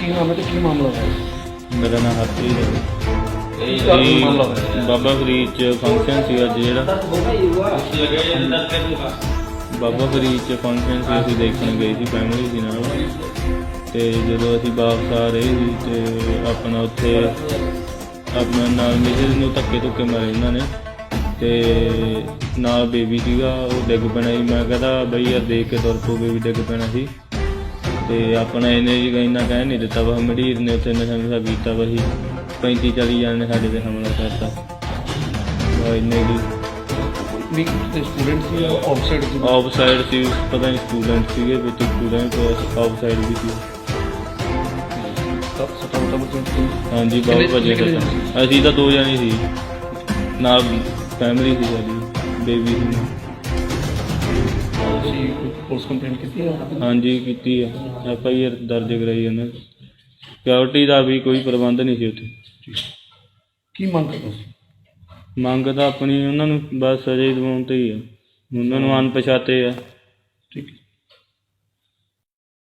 ਕੀ ਨਾਮ ਹੈ ਤੇ ਕੀ ਮਾਮਲਾ ਹੋਇਆ? ਮੇਰਾ ਨਾਮ ਹਰਪ੍ਰੀਤ ਹੈ। ਇਹ ਬਾਬਾ ਫਰੀਦ ਚ ਫੰਕਸ਼ਨ ਸੀ ਅੱਜ ਜਿਹੜਾ। ਬਾਬਾ ਫਰੀਦ ਚ ਫੰਕਸ਼ਨ ਸੀ ਅਸੀਂ ਦੇਖਣ ਗਏ ਸੀ ਫੈਮਿਲੀ ਦੇ ਨਾਲ। ਤੇ ਜਦੋਂ ਅਸੀਂ ਵਾਪਸ ਆ ਰਹੇ ਸੀ ਤੇ ਆਪਣਾ ਉੱਥੇ ਆਪਣਾ ਨਾਲ ਮਿਸਿਸ ਨੂੰ ਧੱਕੇ ਧੁੱਕੇ ਮਾਰੇ ਉਹਨਾਂ ਨੇ। ਤੇ ਨਾਲ ਬੇਬੀ ਸੀਗਾ ਉਹ ਡਿੱਗ ਪੈਣਾ ਸੀ। ਮੈਂ ਕਹਿੰਦਾ ਬਈ ਯਾਰ ਦੇਖ ਕੇ ਤੁਰ ਪੋ ਬੇਬੀ ਡਿੱਗ ਪੈਣਾ ਸੀ। ਤੇ ਆਪਣਾ ਇਹਨੇ ਜੀ ਇੰਨਾ ਕਹਿ ਨਹੀਂ ਦਿੱਤਾ ਵਾ ਮੜੀਰ ਨੇ ਉੱਥੇ ਨਸ਼ਾ ਨੁਸ਼ਾ ਕੀਤਾ ਵਾ ਸੀ 35 40 ਜਣ ਨੇ ਸਾਡੇ ਤੇ ਹਮਲਾ ਕਰਤਾ। ਵਾ ਇੰਨੇ ਦੀ ਵੀ ਸਟੂਡੈਂਟ ਸੀ ਆਊਟਸਾਈਡ ਸੀ? ਆਫ ਸਾਈਡ ਸੀ ਪਤਾ ਨਹੀਂ ਸਟੂਡੈਂਟ ਸੀਗੇ ਵਿੱਚ ਸਟੂਡੈਂਟ ਆਫ ਸਾਈਡ ਵੀ ਸੀ। ਹਾਂਜੀ ਬਹੁਤ ਤੱਕ ਅਸੀਂ ਤਾਂ ਦੋ ਜਣੇ ਸੀ। ਨਾਲ ਫੈਮਿਲੀ ਸੀ ਸਾਡੀ ਬੇਬੀ ਸੀ। ਤੁਸੀਂ ਪੁਲਿਸ ਕੰਪਲੇਂਟ ਕੀਤੀ ਹੈ? ਹਾਂਜੀ ਕੀਤੀ ਹੈ। ਐਫ ਆਈ ਆਰ ਦਰਜ ਕਰਾਈ ਉਹਨਾਂ। ਨੇ ਸਿਕਿਉਰਿਟੀ ਦਾ ਵੀ ਕੋਈ ਪ੍ਰਬੰਧ ਨਹੀਂ ਸੀ ਉੱਥੇ। ਕੀ ਮੰਗ ਕਰਦੇ ਹੋ? ਮੰਗ ਤਾਂ ਆਪਣੀ ਉਹਨਾਂ ਨੂੰ ਬਸ ਸਜ਼ਾ ਹੀ ਦਿਵਾਉਣ ਤੇ ਹੀ ਆ ਉਹਨਾਂ ਨੂੰ ਅਣਪਛਾਤੇ ਆ। ਠੀਕ ਹੈ।